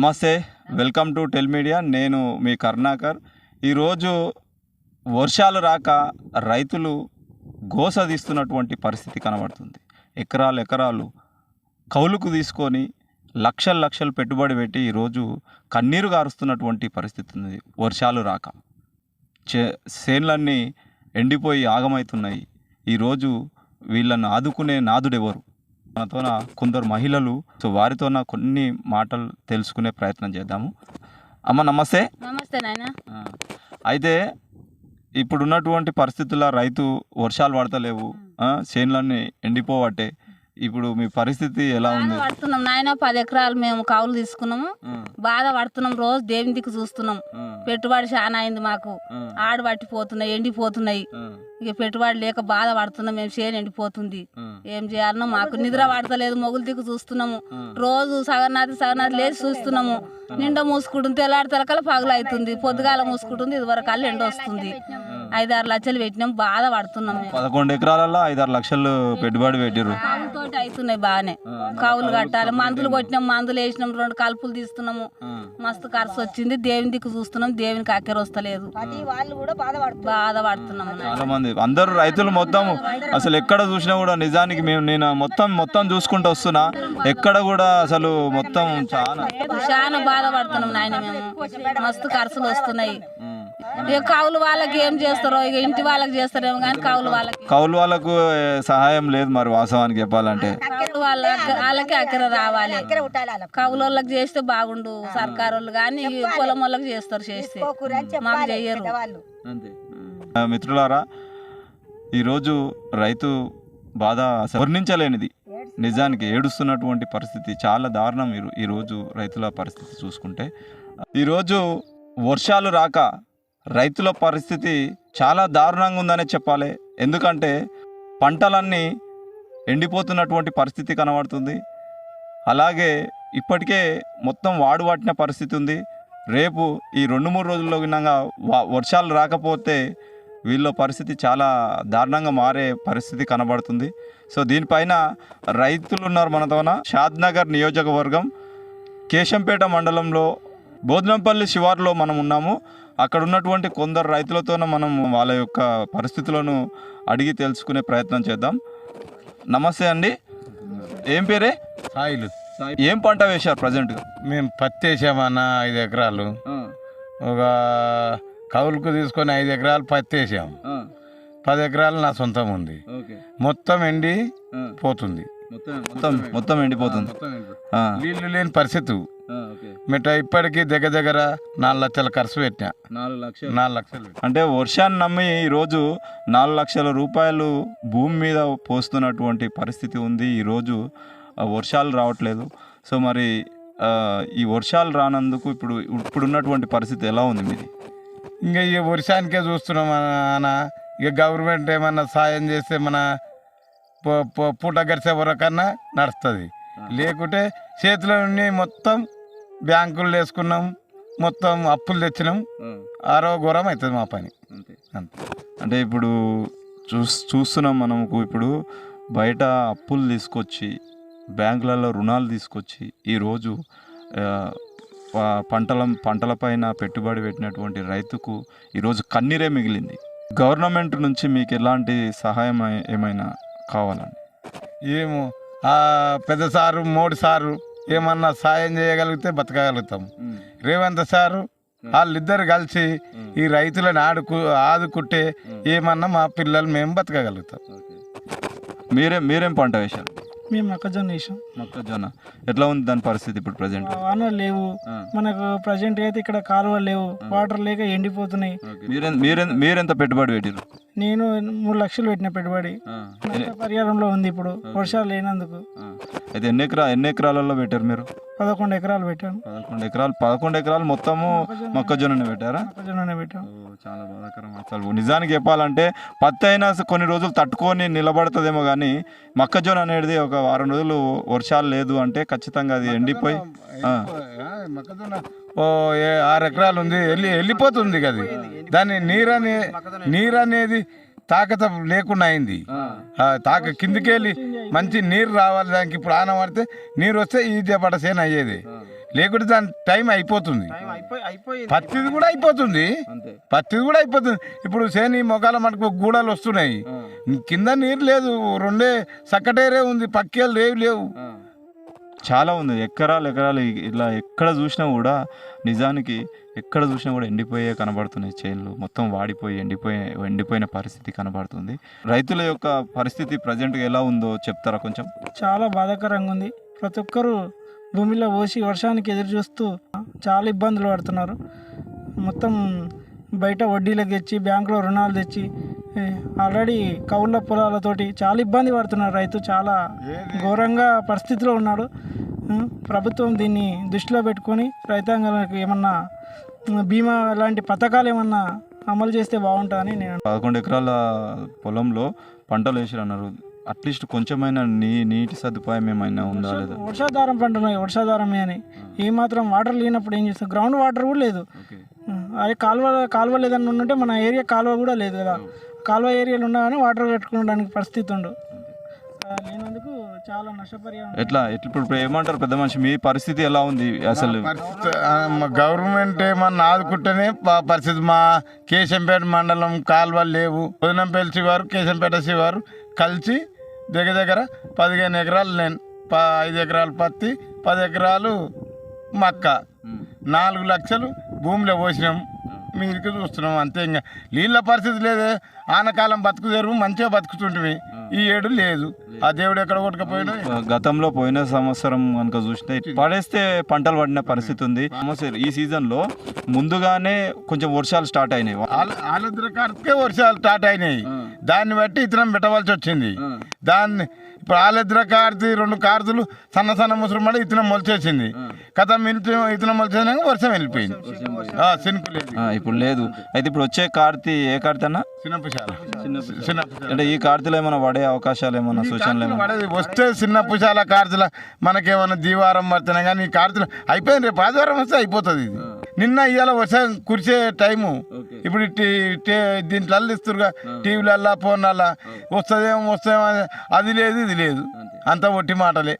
నమస్తే welcome to tell media. నేను మీ కరుణాకర్. ఈరోజు వర్షాలు రాక రైతులు గోస తీస్తున్నటువంటి పరిస్థితి కనబడుతుంది. ఎకరాలు ఎకరాలు కౌలుకు తీసుకొని లక్షలు లక్షలు పెట్టుబడి పెట్టి ఈరోజు కన్నీరు గారుస్తున్నటువంటి పరిస్థితి ఉంది. వర్షాలు రాక. చే చేన్లన్నీ ఎండిపోయి ఆగమవుతున్నాయి ఈరోజు వీళ్ళను ఆదుకునే నాదుడెవరు? మనతోన కొందరు మహిళలు సో వారితోన కొన్ని మాటలు తెలుసుకునే ప్రయత్నం చేద్దాము. అమ్మ నమస్తే. నమస్తే నాయన. అయితే ఇప్పుడున్నటువంటి పరిస్థితుల్లో రైతు వర్షాలు పడతలేవు. చేనులన్నీ ఎండిపోవట్టే ఇప్పుడు మీ పరిస్థితి ఎలా ఉంది? పడుతున్నాం నాయన. పది ఎకరాలు మేము కౌలు తీసుకున్నాము. బాధ పడుతున్నాం రోజు దేవుని దిక్కు చూస్తున్నాం. పెట్టుబడి చాలా అయింది మాకు. ఆడు పట్టిపోతున్నాయి ఎండిపోతున్నాయి. ఇక పెట్టుబడి లేక బాధ పడుతున్నాం మేము చేను ఎండిపోతుంది ఏం చేయాలనో మాకు నిద్ర పడతలేదు మొగులు దిక్కు చూస్తున్నాము. రోజు సగనాథి సగనాథి లేచి చూస్తున్నాము. నిండా మూసుకుంటుంది తెల్లారి తెలకల పగలు అవుతుంది పొద్దుగాల మూసుకుంటుంది ఇది వరకు అల్లు ఎండ వస్తుంది ఐదారు లక్షలు పెట్టినాం బాధ పడుతున్నాం పదకొండు ఎకరాలలో ఐదారు లక్షలు పెట్టుబడి పెట్టిర్రు. కౌలుతోటి అవుతున్నాయి బాగానే. కౌలు కట్టాలి మందులు కొట్టినాం మందులు వేసినాం రెండు కలుపులు తీస్తున్నాము. మస్తు ఖర్చు వచ్చింది దేవుని దిక్కు చూస్తున్నాం దేవునికి అక్కర వస్తలేదు. బాధపడుతున్నాం చాలా మంది అందరూ రైతులు మొత్తం అసలు ఎక్కడ చూసినా కూడా నిజానికి మేము నేను మొత్తం మొత్తం చూసుకుంటూ వస్తున్నా ఎక్కడ కూడా అసలు మొత్తం చాలా చాలా బాధపడుతున్నాం నాయన మేము. మస్తు ఖర్చులు వస్తున్నాయి. ఇక కౌలు వాళ్ళకి ఏం చేస్తారో ఇక ఇంటి వాళ్ళకి చేస్తారేమో కానీ కౌలు వాళ్ళకి. కౌలు వాళ్ళకు సహాయం లేదు మరి వాస్తవానికి చెప్పాలంటే. కౌలు వాళ్ళ వాళ్ళకి అక్కర రావాలి. కౌలు వాళ్ళకి చేస్తే బాగుండు సర్కారు వాళ్ళు కానీ పొలం వాళ్ళకి చేస్తారు చేస్తే. మాకు చెయ్యరు. మిత్రులారా ఈరోజు రైతు బాధ వర్ణించలేనిది. నిజానికి ఏడుస్తున్నటువంటి పరిస్థితి చాలా దారుణం. ఈ- ఈరోజు రైతుల పరిస్థితి చూసుకుంటే. ఈరోజు వర్షాలు రాక రైతుల పరిస్థితి చాలా దారుణంగా ఉందనే చెప్పాలి. ఎందుకంటే పంటలన్నీ ఎండిపోతున్నటువంటి పరిస్థితి కనబడుతుంది. అలాగే ఇప్పటికే మొత్తం వాడు వాటిన పరిస్థితి ఉంది. రేపు ఈ రెండు మూడు రోజుల్లో వినంగా వర్షాలు రాకపోతే వీళ్ళ పరిస్థితి చాలా దారుణంగా మారే పరిస్థితి కనబడుతుంది. సో దీనిపైన రైతులు ఉన్నారు మనతోన షాద్నగర్ నియోజకవర్గం కేశంపేట మండలంలో బోధనంపల్లి శివారులో మనం ఉన్నాము. అక్కడ ఉన్నటువంటి కొందరు రైతులతోన మనం వాళ్ళ యొక్క పరిస్థితులను అడిగి తెలుసుకునే ప్రయత్నం చేద్దాం. నమస్తే అండి. ఏం పేరే? సాయిలు. ఏం పంట వేశారు ప్రజెంట్గా? మేము పత్తి వేసామన్న ఐదు ఎకరాలు. ఒక కౌలుకు తీసుకొని ఐదు ఎకరాలు పత్తి వేసాం. పది ఎకరాలు నా సొంతం ఉంది. మొత్తం ఎండి పోతుంది. మొత్తం మొత్తం ఎండిపోతుంది. ఆ, నీళ్ళు లేని పరిస్థితి. మిట్ట ఇప్పటికీ దగ్గర దగ్గర నాలుగు లక్షల ఖర్చు పెట్టినా నాలుగు లక్షలు. నాలుగు లక్షలు. అంటే వర్షాన్ని నమ్మి ఈరోజు నాలుగు లక్షల రూపాయలు భూమి మీద పోస్తున్నటువంటి పరిస్థితి ఉంది. ఈరోజు వర్షాలు రావట్లేదు. సో మరి ఈ వర్షాలు రానందుకు ఇప్పుడు ఇప్పుడున్నటువంటి పరిస్థితి ఎలా ఉంది మీది? ఇంకా ఈ వర్షానికే చూస్తున్నాం అన్న ఇక గవర్నమెంట్ ఏమన్నా సాయం చేస్తే మన పూ- పూ- పూట గడిచే వరకన్నా నడుస్తుంది. లేకుంటే చేతిలో ఉండి మొత్తం బ్యాంకులు వేసుకున్నాం మొత్తం అప్పులు తెచ్చినాం. ఆరో ఘోరం అవుతుంది మా పని. అంతే. అంటే ఇప్పుడు చూస్ చూస్తున్నాం మనకు ఇప్పుడు బయట అప్పులు తీసుకొచ్చి బ్యాంకులలో రుణాలు తీసుకొచ్చి ఈరోజు పంటల పంటలపైన పెట్టుబడి పెట్టినటువంటి రైతుకు ఈరోజు కన్నీరే మిగిలింది. గవర్నమెంట్ నుంచి మీకు ఎలాంటి సహాయం ఏమైనా కావాలండి? ఏమో పెద్ద సారు మోడీ సారు ఏమన్నా సాయం చేయగలిగితే బతకగలుగుతాం. రేవంత్ సారు వాళ్ళిద్దరు కలిసి ఈ రైతులను ఆడుకు ఆదుకుంటే ఏమన్నా మా పిల్లలు మేము బతకగలుగుతాం. మీరేం మీరేం పంట వేశారు? మేము మొక్కజొన్న వేసాం. మొక్కజొన్న. ఎట్లా ఉంది దాని పరిస్థితి ఇప్పుడు ప్రజెంట్ వానలు లేవు. మనకు ప్రజెంట్ అయితే ఇక్కడ కాలువలు లేవు. వాటర్ లేక ఎండిపోతున్నాయి. మీరెంత పెట్టుబడి పెట్టారు నేను మూడు లక్షలు పెట్టిన పెట్టుబడి. పరిహారంలో ఉంది ఇప్పుడు వర్షాలు లేనందుకు. అయితే ఎన్ని ఎకరా ఎన్ని ఎకరాలలో పెట్టారు మీరు? పదకొండు ఎకరాలు పెట్టాను. పదకొండు ఎకరాలు పదకొండు ఎకరాలు మొత్తము మొక్కజొన్ననే పెట్టారా? మొక్కజొన్ననే పెట్టాం చాలా బాధాకరం అసలు. నిజానికి చెప్పాలంటే పత్తి అయినా కొన్ని రోజులు తట్టుకొని నిలబడుతుందేమో కానీ మొక్కజొన్న అనేది ఒక వారం రోజులు వర్షాలు లేదు అంటే ఖచ్చితంగా అది ఎండిపోయి మొక్కజొన్న ఓ ఏ- ఆరు ఎకరాలు ఉంది. వెళ్ళి వెళ్ళిపోతుంది కదా దాన్ని నీరు అనే నీరు అనేది తాకత లేకుండా అయింది. తాక కిందికి వెళ్ళి మంచి నీరు రావాలి దానికి ఇప్పుడు ఆన పడితే నీరు వస్తే ఈ జపట సేన అయ్యేది. లేకుంటే దాని టైం అయిపోతుంది. పత్తిది కూడా అయిపోతుంది. పత్తిది కూడా అయిపోతుంది. ఇప్పుడు సేని మొగాల మనకు గూడలు వస్తున్నాయి. కింద నీరు లేదు. రెండే సక్కటేరే ఉంది. పక్కేలు రేవు లేవు. చాలా ఉంది. ఎకరాలు ఎకరాలు ఇలా ఎక్కడ చూసినా కూడా నిజానికి ఎక్కడ చూసినా కూడా ఎండిపోయే కనబడుతున్నాయి చేన్లు. మొత్తం వాడిపోయి ఎండిపోయే ఎండిపోయిన పరిస్థితి కనబడుతుంది. రైతుల యొక్క పరిస్థితి ప్రజెంట్గా ఎలా ఉందో చెప్తారా కొంచెం? చాలా బాధాకరంగా ఉంది. ప్రతి ఒక్కరూ భూమిలో పోసి వర్షానికి ఎదురు చూస్తూ చాలా ఇబ్బందులు పడుతున్నారు. మొత్తం బయట వడ్డీలకు తెచ్చి బ్యాంకులో రుణాలు తెచ్చి ఆల్రెడీ కౌళ్ళ పొలాలతోటి చాలా ఇబ్బంది పడుతున్నారు రైతు చాలా ఘోరంగా పరిస్థితిలో ఉన్నాడు. ఉం, ప్రభుత్వం దీన్ని దృష్టిలో పెట్టుకొని రైతాంగాలకు ఏమన్నా ఉం, బీమా లాంటి పథకాలు ఏమన్నా అమలు చేస్తే బాగుంటుందని నేను పదకొండు ఎకరాల పొలంలో పంటలు వేసారు అన్నారు అట్లీస్ట్ కొంచెమైనా నీ నీటి సదుపాయం ఏమైనా ఉందా లేదా? వర్షాధారం పంటలు వర్షాధారమే అని ఏమాత్రం వాటర్ లేనప్పుడు ఏం చేస్తాం? గ్రౌండ్ వాటర్ కూడా లేదు. అదే కాలువ కాలువ లేదని ఉంటే మన ఏరియా కాలువ కూడా లేదు కదా. కాలువ ఏరియాలు ఉండగానే వాటర్ పెట్టుకోవడానికి పరిస్థితి ఉండు. ఆ, లేనందుకు చాలా నష్టపరిహారం ఎట్లా? ఎట్లా? ఇప్పుడు ఇప్పుడు ఏమంటారు పెద్ద మనిషి? మీ పరిస్థితి ఎలా ఉంది అసలు? గవర్నమెంట్ ఏమన్నా ఆదుకుంటేనే పరిస్థితి. మా కేశంపేట మండలం కాలువలు లేవు. పొదినంపల్లి శివారు కేశంపేట శివారు కలిసి దగ్గర దగ్గర పదిహేను ఎకరాలు నేను ప ఐదు ఎకరాలు పత్తి పది ఎకరాలు మక్క. నాలుగు లక్షలు భూమిలో పోసినాం. మీరికి చూస్తున్నాం అంతే ఇంకా. నీళ్ళ పరిస్థితి లేదే. ఆనకాలం బతుకు తెరువు మంచిగా బతుకుతుంటివి ఈ ఏడు లేదు. ఆ దేవుడు ఎక్కడ కొట్టుకపోయినా? గతంలో పోయిన సంవత్సరం కనుక చూస్తే పడేస్తే పంటలు పడిన పరిస్థితి ఉంది. సమస్య ఈ సీజన్లో ముందుగానే కొంచెం వర్షాలు స్టార్ట్ అయినాయి. ఆలుద్ర కార్తికే వర్షాలు స్టార్ట్ అయినాయి. దాన్ని బట్టి ఇతనం పెట్టవలసి వచ్చింది. దాన్ని ఇప్పుడు ఆలుద్ర కార్తీ రెండు కార్తులు సన్న సన్న ముసురు పడి ఇతనం మొలిచేసింది. కథ ఇతనం మొలిచేసినాక వర్షం వెళ్ళిపోయింది. సినుకు లేదు. ఇప్పుడు లేదు. అయితే ఇప్పుడు వచ్చే కార్తీ ఏ కార్తీ అన్న? అంటే ఈ కార్తీలో ఏమైనా పడే అవకాశాలు ఏమైనా సూచనలు ఏమైనా? వస్తే చిన్న పుషాల కార్తుల మనకేమైనా దీవారం పడుతున్నాయి కానీ ఈ కార్తులు అయిపోయింది. రేపు ఆదివారం వస్తే అయిపోతుంది ఇది. నిన్న ఇవాళ వర్షం కురిసే టైము. ఇప్పుడు దీంట్లో ఇస్తురుగా టీవీలల్లా ఫోన్లల్లా. వస్తుందేమో వస్తుందేమో అది లేదు ఇది లేదు. అంతా ఒట్టి మాటలే.